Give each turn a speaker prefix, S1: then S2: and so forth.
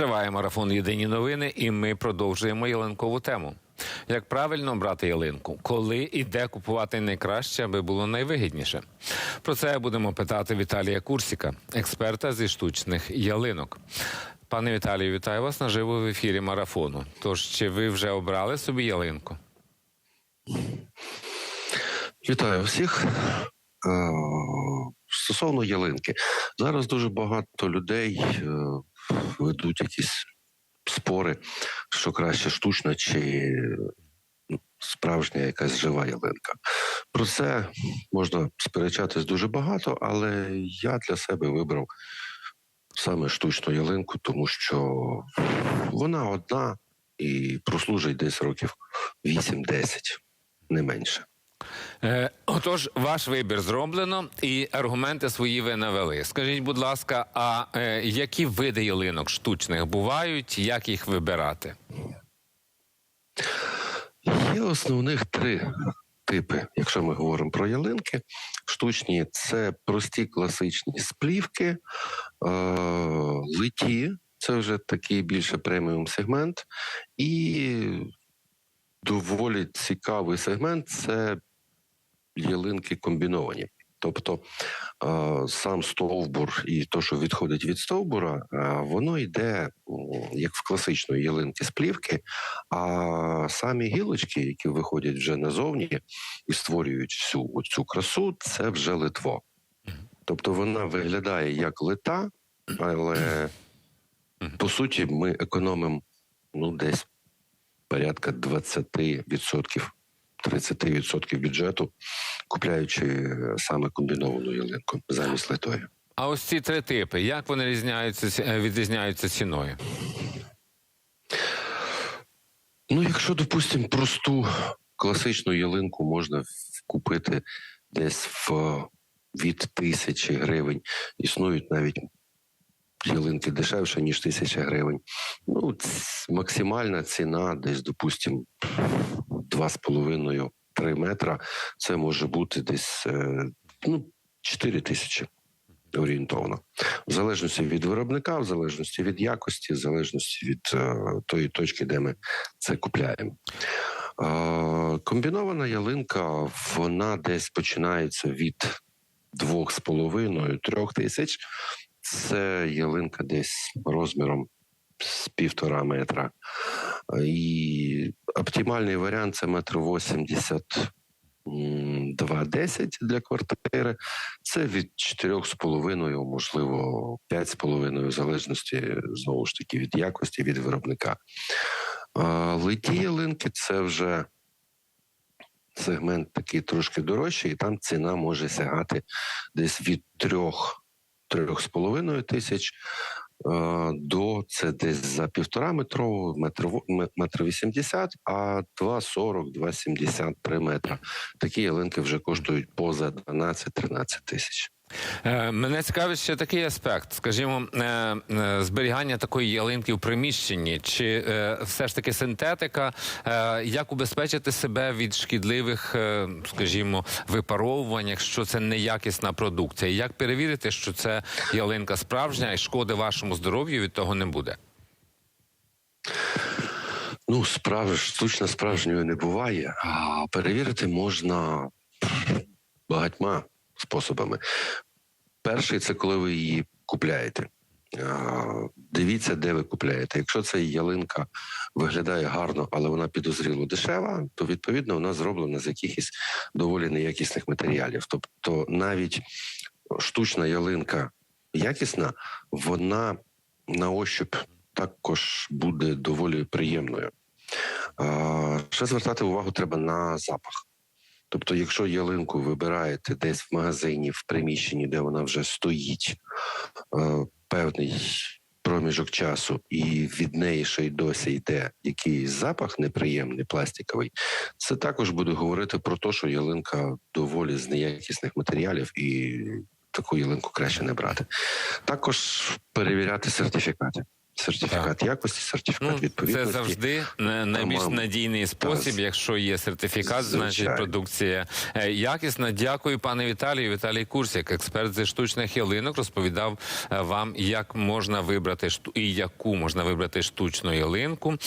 S1: Триває марафон Єдині новини, і ми продовжуємо ялинкову тему. Як правильно брати ялинку, коли і де купувати найкраще, аби було найвигідніше? Про це будемо питати Віталія Курсіка, експерта зі штучних ялинок. Пане Віталію, вітаю вас наживо в ефірі марафону. Тож чи ви вже обрали собі ялинку?
S2: Вітаю всіх. Стосовно ялинки, зараз дуже багато людей е, ведуть якісь спори, що краще штучна чи ну, справжня якась жива ялинка. Про це можна сперечатись дуже багато, але я для себе вибрав саме штучну ялинку, тому що вона одна і прослужить десь років 8-10, не менше.
S1: Е, отож, ваш вибір зроблено, і аргументи свої ви навели. Скажіть, будь ласка, а е, які види ялинок штучних бувають? Як їх вибирати?
S2: Є основних три типи, якщо ми говоримо про ялинки. Штучні це прості класичні сплівки, е, литі, це вже такий більше преміум сегмент, і доволі цікавий сегмент це ялинки комбіновані. Тобто е, сам стовбур і то, що відходить від стовбура, е, воно йде як в класичної ялинки з плівки, а самі гілочки, які виходять вже назовні і створюють всю цю красу, це вже литво. Тобто вона виглядає як лита, але по суті ми економимо ну, десь порядка 20%, 30% бюджету, купляючи е, саме комбіновану ялинку замість литої.
S1: А ось ці три типи, як вони різняються е, відрізняються ціною?
S2: Ну, якщо, допустимо, просту класичну ялинку можна купити десь в від тисячі гривень. Існують навіть ялинки дешевше, ніж тисяча гривень. Ну, максимальна ціна десь, допустимо, 2,5-3 метра. Це може бути десь е, ну, 4 тисячі орієнтовно. В залежності від виробника, в залежності від якості, в залежності від е, тої точки, де ми це купляємо. Е, комбінована ялинка, вона десь починається від 2,5-3 тисяч. Це ялинка десь розміром з півтора метра. І оптимальний варіант це метр вісімдесят. 2,10 для квартири. Це від 4,5, можливо, 5,5, в залежності знову ж таки від якості, від виробника. Литі ялинки це вже сегмент такий трошки дорожчий, і там ціна може сягати десь від 3 3,5 тисяч до це десь за півтора метрового, метр, метр вісімдесят, а 2,40, 2,73 метра. Такі ялинки вже коштують поза 12-13 тисяч.
S1: Е, Мене цікавить ще такий аспект, скажімо, е, е, зберігання такої ялинки в приміщенні, чи все ж таки синтетика, як убезпечити себе від шкідливих, скажімо, випаровувань, якщо це неякісна продукція? Як перевірити, що це ялинка справжня і шкоди вашому здоров'ю від того не буде?
S2: Ну, справ... штучно справжньої не буває, а перевірити можна багатьма способами. Перший це коли ви її купляєте. Дивіться, де ви купляєте. Якщо ця ялинка виглядає гарно, але вона підозріло дешева, то відповідно вона зроблена з якихось доволі неякісних матеріалів. Тобто навіть штучна ялинка якісна, вона на ощуп також буде доволі приємною. Ще звертати увагу треба на запах. Тобто, якщо ялинку вибираєте десь в магазині, в приміщенні, де вона вже стоїть е, певний проміжок часу, і від неї ще й досі йде якийсь запах неприємний, пластиковий, це також буде говорити про те, що ялинка доволі з неякісних матеріалів і таку ялинку краще не брати. Також перевіряти сертифікати. Сертифікат якості, сертифікат
S1: Ну, це завжди е, найбільш
S2: Там,
S1: надійний спосіб.
S2: та,
S1: Якщо є сертифікат, значить продукція е, якісна. Дякую, пане Віталію. Віталій Курсік, експерт зі штучних ялинок, розповідав е, вам, як можна вибрати і яку можна вибрати штучну ялинку.